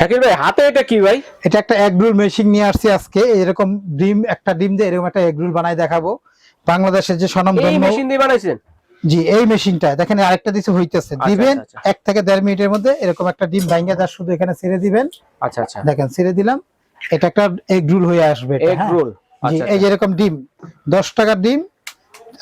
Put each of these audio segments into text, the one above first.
শাকির ভাই হাতে এটা কি ভাই? এটা একটা এগরোল মেশিন নিয়ে আসছি আজকে। এরকম ডিম একটা ডিম দিয়ে এরকম একটা এগরোল বানাই দেখাবো। বাংলাদেশের যে এই মেশিন দিয়ে বানাইছেন? জি এই মেশিনটা দেখেন আরেকটা দিছে হইতেছে। আচ্ছা, দিবেন আচ্ছা, আচ্ছা। এক থেকে দেড় মিনিটের মধ্যে এরকম একটা ডিম ভাঙ্গা যা শুধু এখানে ছেড়ে দিবেন। আচ্ছা আচ্ছা। দেখেন ছেড়ে দিলাম। এটা একটা এগরোল হয়ে আসবে এটা, এগ হ্যাঁ? রোল জি এই যে এরকম ডিম দশ টাকার ডিম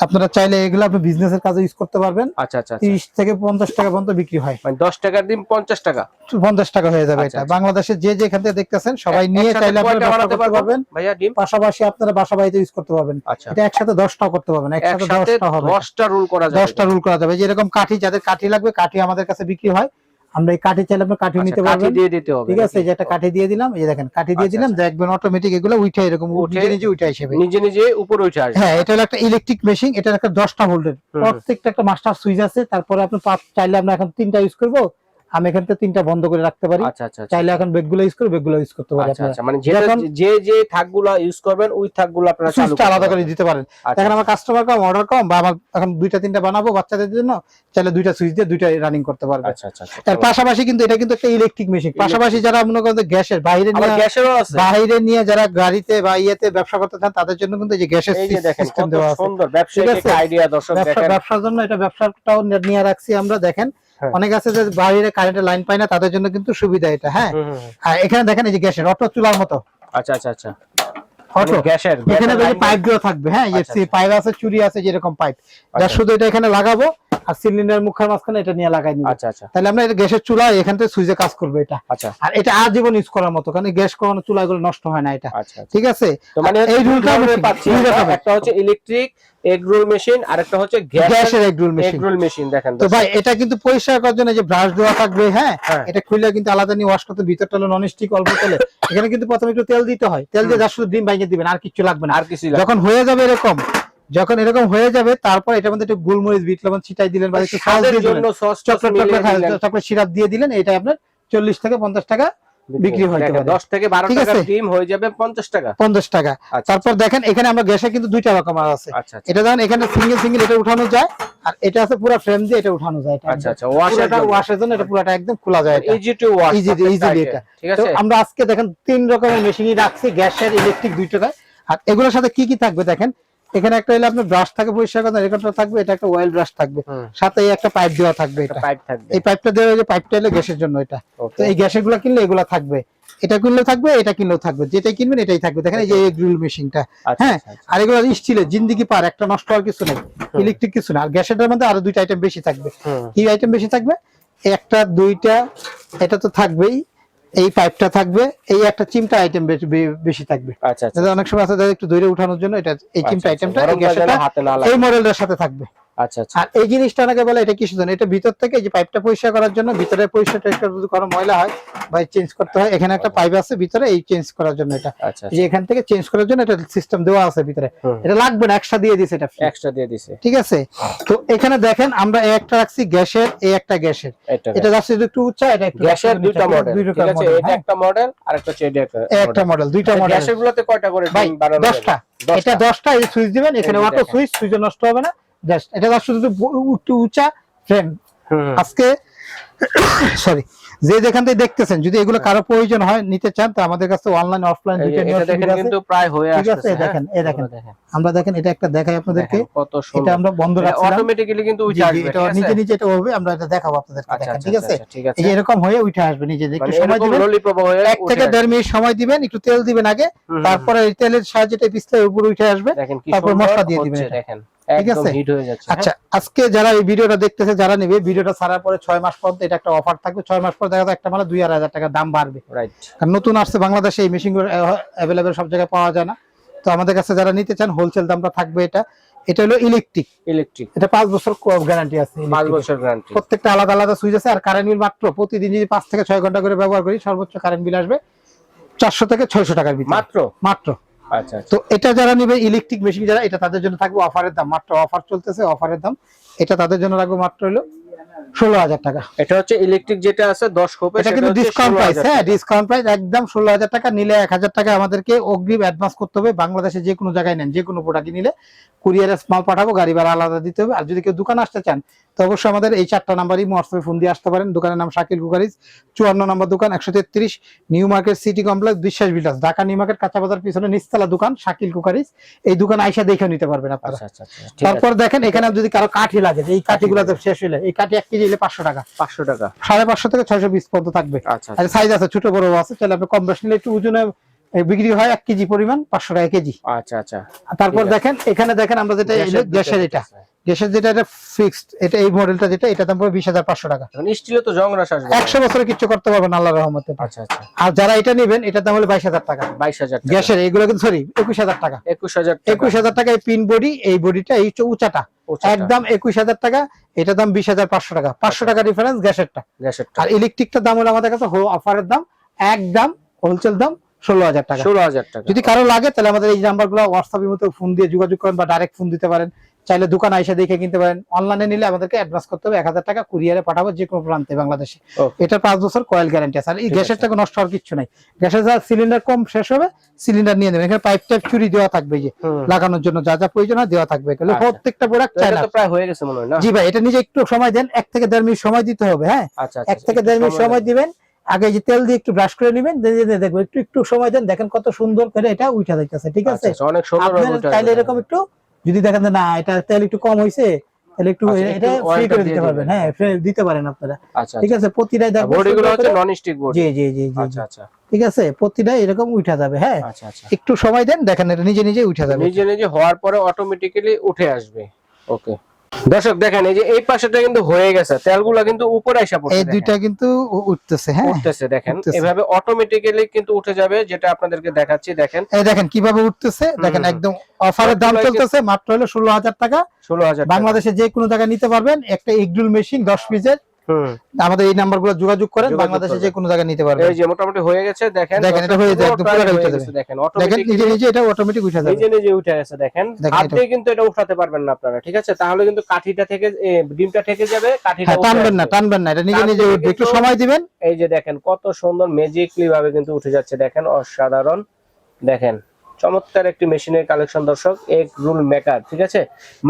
আপনারা চাইলে এগুলো আপনি বিজনেসের কাজে ইউজ করতে পারবেন। আচ্ছা আচ্ছা আচ্ছা। তিরিশ থেকে পঞ্চাশ টাকা পর্যন্ত বিক্রি হয়। মানে দশ টাকার দিন পঞ্চাশ টাকা? পঞ্চাশ টাকা হয়ে যাবে আচ্ছা, এটা। আচ্ছা। বাংলাদেশের যে যেখান থেকে দেখতেছেন সবাই নিয়ে চাইলে ব্যবসা বানাতে পারবেন ভাইয়া ডিম? পাশাপাশি আপনারা বাসা বাড়িতে ইউজ করতে পারবেন। আচ্ছা। এটা একসাথে দশটাও করতে পারবেন। একসাথে একসাথে দশটা হবে। দশটা রোল করা যাবে। দশটা রুল করা যাবে। যেরকম কাঠি যাদের কাঠি লাগবে কাঠি আমাদের কাছে বিক্রি হয়। আমরা এই কাঠি চাইলে আপনি কাঠি আচ্ছা, নিতে কাঠি পারবেন। দিয়ে দিতে হবে ঠিক আছে এই যে একটা কাঠি দিয়ে দিলাম এই দেখেন কাঠি দিয়ে আচ্ছা, দিলাম দেখবেন অটোমেটিক এগুলো উঠে এরকম নিজে নিজে উঠে আসবে নিজে নিজে উপরে উঠে আসবে। হ্যাঁ এটা হলো একটা ইলেকট্রিক মেশিন এটা একটা দশটা ভোল্টের প্রত্যেকটা একটা মাস্টার সুইচ আছে তারপরে আপনি পাঁচ চাইলে আমরা এখন তিনটা ইউজ করব। আমি এখান থেকে তিনটা বন্ধ করে রাখতে পারি। আচ্ছা আচ্ছা আচ্ছা। চাইলে এখন বেগগুলো ইউজ করে বেগগুলো ইউজ করতে পারি মানে যে যে থাকগুলো ইউজ করবেন ওই থাকগুলো আপনারা সুইচটা আলাদা করে দিতে পারেন। দেখেন আমার কাস্টমার কম অর্ডার কম বা আমার এখন দুইটা তিনটা বানাবো বাচ্চাদের জন্য চাইলে দুইটা সুইচ দিয়ে দুইটা রানিং করতে পারবে। আচ্ছা আচ্ছা আচ্ছা। তার পাশাপাশি কিন্তু এটা কিন্তু একটা ইলেকট্রিক মেশিন পাশাপাশি যারা মনে করেন গ্যাসের বাইরে নিয়ে গ্যাসেরও আছে। বাইরে নিয়ে যারা গাড়িতে বা ইয়েতে ব্যবসা করতে চান তাদের জন্য কিন্তু এই যে গ্যাসের সিস্টেম দেওয়া আছে। সুন্দর। ব্যবসায়িক একটা আইডিয়া দর্শক দেখেন। ব্যবসার জন্য এটা ব্যবসাটাও নিয়ে রাখছি আমরা দেখেন। অনেক আছে যে বাইরে কারেন্টের লাইন পায় না তাদের জন্য কিন্তু সুবিধা এটা হ্যাঁ। আর এখানে দেখেন এই যে গ্যাসের অটো চুলার মতো। আচ্ছা আচ্ছা আচ্ছা। অটো। মানে গ্যাসের এখানে পাইপগুলো থাকবে হ্যাঁ আচ্ছা, আচ্ছা। পাইপ আছে চুরি আছে যেরকম পাইপ যা আচ্ছা। শুধু এটা এখানে লাগাবো আর সিলিন্ডার মুখের মাঝখানে এটা নিয়ে লাগাই নিবো। আচ্ছা আচ্ছা। তাহলে আমরা এটা গ্যাসের চুলা এখান থেকে সুইচে কাজ করবে এটা। আচ্ছা। আর এটা আজীবন ইউজ করার মতো কারণ গ্যাস করানো চুলাগুলো নষ্ট হয় না এটা। আচ্ছা আচ্ছা। ঠিক আছে? তো মানে এই রুলটা পাচ্ছি আমরা। রকমের। একটা হচ্ছে ইলেকট্রিক এগ রোল মেশিন আর একটা হচ্ছে গ্যাসের গ্যাসের egg roll egg roll machine দেখেন তো ভাই এটা কিন্তু পরিষ্কার করার জন্য যে ব্রাশ দেওয়া থাকবে হ্যাঁ? হ্যাঁ। এটা খুলে কিন্তু আলাদা নিয়ে ওয়াশ করতে ভিতরটা হলো নন অল্প তেলে। এখানে কিন্তু প্রথমে একটু তেল দিতে হয়। তেল দিয়ে যা শুধু ডিম ভাঙিয়ে দিবেন আর কিছু লাগবে না। আর কিছু যখন হয়ে যাবে এরকম যখন এরকম হয়ে যাবে তারপর এটার মধ্যে একটু গোলমরিচ বিট লবণ ছিটাই দিলেন বা একটু সস দিয়ে দিলেন। Sauce chocolate chocolate chocolate syrup দিয়ে দিলেন এটা আপনার চল্লিশ থেকে পঞ্চাশ টাকা বিক্রি পারে। 10 থেকে 12 টাকা? ডিম হয়ে যাবে 50 টাকা। পঞ্চাশ টাকা। আচ্ছা তারপর দেখেন এখানে আমরা গ্যাসে কিন্তু দুইটা রকম আছে। আচ্ছা আচ্ছা। এটা দেখেন এখানে সিঙ্গেল সিঙ্গেল এটা উঠানো যায় আর এটা আছে পুরো ফ্রেম দিয়ে এটা উঠানো যায় এটা। আচ্ছা আচ্ছা ওয়াশের পুরোটা ওয়াশের জন্য এটা পুরোটা একদম খোলা যায় এটা। Easy to wash to- easily এটা। ঠিক তো আমরা আজকে দেখেন তিন রকমের মেশিনই রাখছি গ্যাসের ইলেকট্রিক দুই টাকায় আর এগুলোর সাথে কি কি থাকবে দেখেন? এখানে একটা হলো আপনার ব্রাশ থাকে পরিষ্কার করার এখানটা থাকবে এটা একটা অয়েল ব্রাশ থাকবে। সাথে একটা পাইপ দেওয়া থাকবে এটা। পাইপ থাকবে। এই পাইপটা দেওয়া হয়েছে পাইপটা হলো গ্যাসের জন্য এটা। তো এই গ্যাসেরগুলো কিনলে এগুলো থাকবে। এটা কিনলেও থাকবে এটা কিনলেও থাকবে। যেটাই কিনবেন এটাই থাকবে। দেখেন এই যে গ্রিল মেশিনটা আচ্ছা হ্যাঁ? আচ্ছা, আচ্ছা। আর এগুলো স্টিলের জিন্দিগি পার একটা নষ্ট হওয়ার কিছু নেই। ইলেকট্রিক কিছু না। আর গ্যাসের মধ্যে আরও দুইটা আইটেম বেশি থাকবে। কি আইটেম বেশি থাকবে। একটা দুইটা এটা তো থাকবেই। এই পাইপটা থাকবে এই একটা চিমটা আইটেম বেশি থাকবে। আচ্ছা আচ্ছা অনেক সময় আছে একটু দূরে উঠানোর জন্য এটা এই চিমটা আচ্ছা, আইটেমটা হাতে না লাগে এই মডেলটার সাথে থাকবে। আচ্ছা আচ্ছা। আর এই জিনিসটা বলে এটা কিসের জন্য এটা ভিতর থেকে এই যে পাইপটা পরিষ্কার করার জন্য ভিতরে পরিষ্কার টরিষ্কার যদি কোনো ময়লা হয় বা চেঞ্জ করতে হয় এখানে একটা পাইপ আছে ভিতরে এই চেঞ্জ করার জন্য এটা। আচ্ছা যে এখান থেকে চেঞ্জ করার জন্য এটা সিস্টেম দেওয়া আছে ভিতরে। এটা লাগবে না এক্সট্রা দিয়ে দিছে এটা। এক্সট্রা দিয়ে দিছে। ঠিক আছে? তো এখানে দেখেন আমরা এই একটা রাখছি গ্যাসের এই একটা গ্যাসের। এটা যাচ্ছে একটু উচ্চা এটা গ্যাসের দুইটা মডেল ঠিক আছে? এটা। একটা মডেল আর একটা হচ্ছে এটা একটা একটা মডেল দুইটা মডেল গ্যাসের গুলোতে কয়টা করে ভাই? এটা এই সুইচ দিবেন এখানে অটো সুইচ সুইচ নষ্ট হবে না। জাস্ট এটা জাস্ট শুধু একটু উঁচা ফ্রেম আজকে সরি যে যেখান থেকে দেখতেছেন যদি এগুলো কারও প্রয়োজন হয় নিতে চান তো আমাদের কাছে অনলাইন অফলাইন কিন্তু প্রায় হয়ে ঠিক আছে, দেখেন, এই দেখেন। আমরা দেখেন এটা একটা দেখাই আপনাদেরকে। কত এটা আমরা বন্ধ রাখছিলাম। অটোমেটিক্যালি কিন্তু উঠে আসবে এটা? নিজে নিজে এটা হবে আমরা এটা দেখাবো আপনাদেরকে আচ্ছা দেখেন আচ্ছা ঠিক আছে? আচ্ছা, ঠিক আছে। এই যে এরকম হয়ে উঠে আসবে নিজে একটু মানে সময় দিবেন। এক থেকে দেড় মিনিট সময় দিবেন একটু তেল দিবেন আগে তারপরে এই তেলের সাহায্যে এটা পিছলে উপরে উঠে আসবে তারপর মশলা দিয়ে দিবেন দেখেন। ঠিক আছে? হিট হয়ে যাচ্ছে আচ্ছা আজকে যারা এই ভিডিওটা দেখতেছে যারা নেবে ভিডিওটা ছাড়ার পরে ছয় মাস পর্যন্ত এটা একটা অফার থাকবে। ছয় মাস পর দেখা যায় একটা মালে দুই আড়াই হাজার টাকা দাম বাড়বে। রাইট কারণ নতুন আসছে বাংলাদেশে এই মেশিনগুলো অ্যাভেলেবেল সব জায়গায় পাওয়া যায় না। তো আমাদের কাছে যারা নিতে চান হোলসেল দামটা থাকবে এটা। এটা হলো ইলেকট্রিক ইলেকট্রিক এটা পাঁচ বছর গ্যারান্টি আছে পাঁচ বছর গ্যারান্টি প্রত্যেকটা আলাদা আলাদা সুইচ আছে আর কারেন্ট বিল মাত্র প্রতিদিন যদি পাঁচ থেকে ছয় ঘণ্টা করে ব্যবহার করি সর্বোচ্চ কারেন্ট বিল আসবে চারশো থেকে ছয়শো টাকার ভিতরে। মাত্র? মাত্র। আচ্ছা আচ্ছা। তো এটা যারা নেবে ইলেকট্রিক মেশিন যারা, এটা তাদের জন্য থাকবে অফারের দাম। মাত্র অফার চলতেছে অফারের দাম। এটা তাদের জন্য রাখব মাত্র হলো ষোলো হাজার টাকা। এটা হচ্ছে ইলেকট্রিক যেটা আছে দশ খোপে এটা কিন্তু ডিসকাউন্ট প্রাইস হ্যাঁ ডিসকাউন্ট প্রাইস একদম ষোলো হাজার টাকা নিলে এক হাজার টাকা আমাদেরকে অগ্রিম অ্যাডভান্স করতে হবে। বাংলাদেশে যে কোনো জায়গায় নেন যে কোনো প্রোডাক্ট নিলে কুরিয়ারে মাল পাঠাবো গাড়ি ভাড়া আলাদা দিতে হবে। আর যদি কেউ দোকানে আসতে চান তো অবশ্যই আমাদের এই চারটা নাম্বারই হোয়াটসঅ্যাপে ফোন দিয়ে আসতে পারেন। দোকানের নাম শাকিল কুকারিজ চুয়ান্ন নম্বর দোকান একশো তেত্রিশ নিউ মার্কেট সিটি কমপ্লেক্স বিশ্বাস বিলাস ঢাকা নিউ মার্কেট কাঁচা বাজার পিছনে নিচতলা দোকান শাকিল কুকারিজ। এই দোকান আইসা দেখে নিতে পারবেন আপনারা। আচ্ছা আচ্ছা আচ্ছা, তারপর দেখেন এখানে যদি কারও কাঠি লাগে যে এই কাঠিগুলো শেষ হলে এই কাঠি এক কেজি হলে পাঁচশো টাকা। পাঁচশো টাকা। সাড়ে পাঁচশো থেকে ছয়শো বিশ পর্যন্ত থাকবে। আচ্ছা সাইজ আছে ছোট বড় আছে তাহলে আপনি কম বেশি নিলে একটু ওজনে বিক্রি হয় এক কেজি পরিমাণ পাঁচশো টাকা কেজি। আচ্ছা আচ্ছা। তারপর দেখেন এখানে দেখেন আমরা যেটা গ্যাসের এটা। গ্যাসের যেটা এটা ফিক্সড এটা এই মডেলটা যেটা এটা দাম পড়বে বিশ হাজার পাঁচশো টাকা। স্টিলে তো জং রাস আসবে। একশো বছরে কিচ্ছু করতে পারবেন আল্লাহ রহমতে। আচ্ছা আচ্ছা। আর যারা এটা নেবেন এটার দাম হলো বাইশ হাজার টাকা। বাইশ হাজার গ্যাসের এগুলো কিন্তু সরি একুশ হাজার টাকা। একুশ হাজার একুশ হাজার টাকা এই পিন বডি এই বডিটা এই উঁচাটা। একদম একুশ হাজার টাকা এটা দাম বিশ হাজার পাঁচশো টাকা। পাঁচশো টাকা ডিফারেন্স গ্যাসেরটা। গ্যাসের আর ইলেকট্রিকটার দাম হলো আমাদের কাছে অফারের দাম একদম হোলসেল দাম ষোলো হাজার টাকা। ষোলো হাজার টাকা। যদি কারও লাগে তাহলে আমাদের এই নাম্বারগুলো হোয়াটসঅ্যাপের মতো ফোন দিয়ে যোগাযোগ করেন বা ডাইরেক্ট ফোন দিতে পারেন। চাইলে দোকান আইসা দেখে কিনতে পারেন। অনলাইনে নিলে আমাদেরকে অ্যাডভান্স করতে হবে। এক হাজার টাকা কুরিয়ারে পাঠাবো যে কোনো প্রান্তে বাংলাদেশে। এটা পাঁচ বছর কয়েল গ্যারান্টি আছে। আর এই গ্যাসের টাকা নষ্ট হওয়ার কিছু নাই। গ্যাসের যা সিলিন্ডার কম শেষ হবে সিলিন্ডার নিয়ে নেবেন এখানে পাইপ টাইপ চুরি দেওয়া থাকবে যে লাগানোর জন্য যা যা প্রয়োজন হয় দেওয়া থাকবে। আচ্ছা। প্রত্যেকটা প্রোডাক্ট চায়না তো প্রায় হয়ে গেছে মনে হয় না? জি ভাই এটা নিজে একটু সময় দেন। এক থেকে দেড় মিনিট সময় দিতে হবে হ্যাঁ? আচ্ছা এক থেকে দেড় মিনিট সময় দিবেন। আগে যে তেল দিয়ে একটু ব্রাশ করে নেবেন দেখব। একটু একটু সময় দেন। দেখেন কত সুন্দর করে এটা উঠা যাইতেছে ঠিক আছে? আচ্ছা, অনেক সুন্দর চাইলে এরকম একটু যদি দেখেন যে না এটা তেল একটু কম হয়েছে তাহলে একটু আচ্ছা, এটা ফ্রি করে দিতে পারবেন। হ্যাঁ দিতে পারেন আপনারা। আচ্ছা ঠিক আছে প্রতিটাই দেখবেন বডি হচ্ছে নন স্টিক বডি জি জি জি আচ্ছা আচ্ছা। ঠিক আছে প্রতিটাই এরকম উঠা যাবে হ্যাঁ। আচ্ছা আচ্ছা। একটু সময় দেন দেখেন এটা নিজে নিজে উঠা যাবে। নিজে নিজে হওয়ার পরে অটোমেটিক্যালি উঠে আসবে। ওকে দর্শক দেখেন এই যে এই পাশেটা কিন্তু হয়ে গেছে তেলগুলা কিন্তু উপরে এসে পড়ছে এই দুইটা কিন্তু উঠতেছে হ্যাঁ। উঠতেছে দেখেন। এভাবে অটোমেটিক্যালি কিন্তু উঠে যাবে যেটা আপনাদেরকে দেখাচ্ছি দেখেন। এই দেখেন কীভাবে উঠতেছে দেখেন একদম অফারের দাম চলতেছে মাত্র হলো ষোলো হাজার টাকা। ষোলো হাজার বাংলাদেশে যে কোনো জায়গায় নিতে পারবেন একটা ইগডুল মেশিন দশ পিসের। হুম আমাদের এই নাম্বারগুলো যোগাযোগ করেন বাংলাদেশে যে। কোনো জায়গায় নিতে পারবেন। এই যে মোটামুটি হয়ে গেছে দেখেন দেখেন, এটা হয়ে যায়, একদম পুরোটা উঠে যাবে। দেখেন অটোমেটিক নিজে নিজে এটা অটোমেটিক উঠে যাবে। নিজে নিজে উঠে গেছে দেখেন। হাত দিয়ে কিন্তু এটা উঠাতে পারবেন না আপনারা ঠিক আছে? তাহলে কিন্তু কাঠিটা থেকে ডিমটা থেকে যাবে কাঠিটা হ্যাঁ টানবেন না টানবেন না এটা নিজে নিজে উঠবে। একটু সময় দিবেন। এই যে দেখেন কত সুন্দর ম্যাজিকলি ভাবে কিন্তু উঠে যাচ্ছে দেখেন অসাধারণ। দেখেন চমৎকার একটি মেশিনের কালেকশন দর্শক। এক রুল মেকার ঠিক আছে?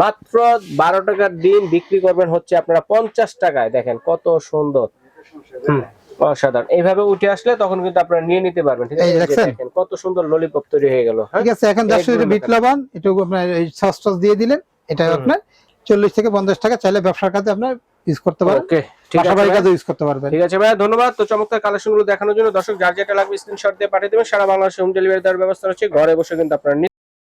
মাত্র বারো টাকার দিন বিক্রি করবেন হচ্ছে আপনারা পঞ্চাশ টাকায়। দেখেন কত সুন্দর। হুম, অসাধারণ। এইভাবে উঠে আসলে তখন কিন্তু আপনারা নিয়ে নিতে পারবেন ঠিক আছে? দেখেন কত সুন্দর ললিপপ তৈরি হয়ে গেল হ্যাঁ? ঠিক আছে এখন বিট লবণ একটু আপনার এই সস দিয়ে দিলেন। এটা আপনার চল্লিশ থেকে পঞ্চাশ টাকা চাইলে ব্যবসার কাজে আপনার ইউজ করতে পারেন। ওকে ঠিক আছে ভাই। কাজে ইউজ করতে পারবেন। ঠিক আছে ভাই ধন্যবাদ। তো চমৎকার কালেকশনগুলো দেখানোর জন্য দর্শক যার যেটা লাগবে স্ক্রিনশট দিয়ে পাঠিয়ে দেবেন। সারা বাংলাদেশে হোম ডেলিভারি দেওয়ার ব্যবস্থা রয়েছে। ঘরে বসে কিন্তু আপনারা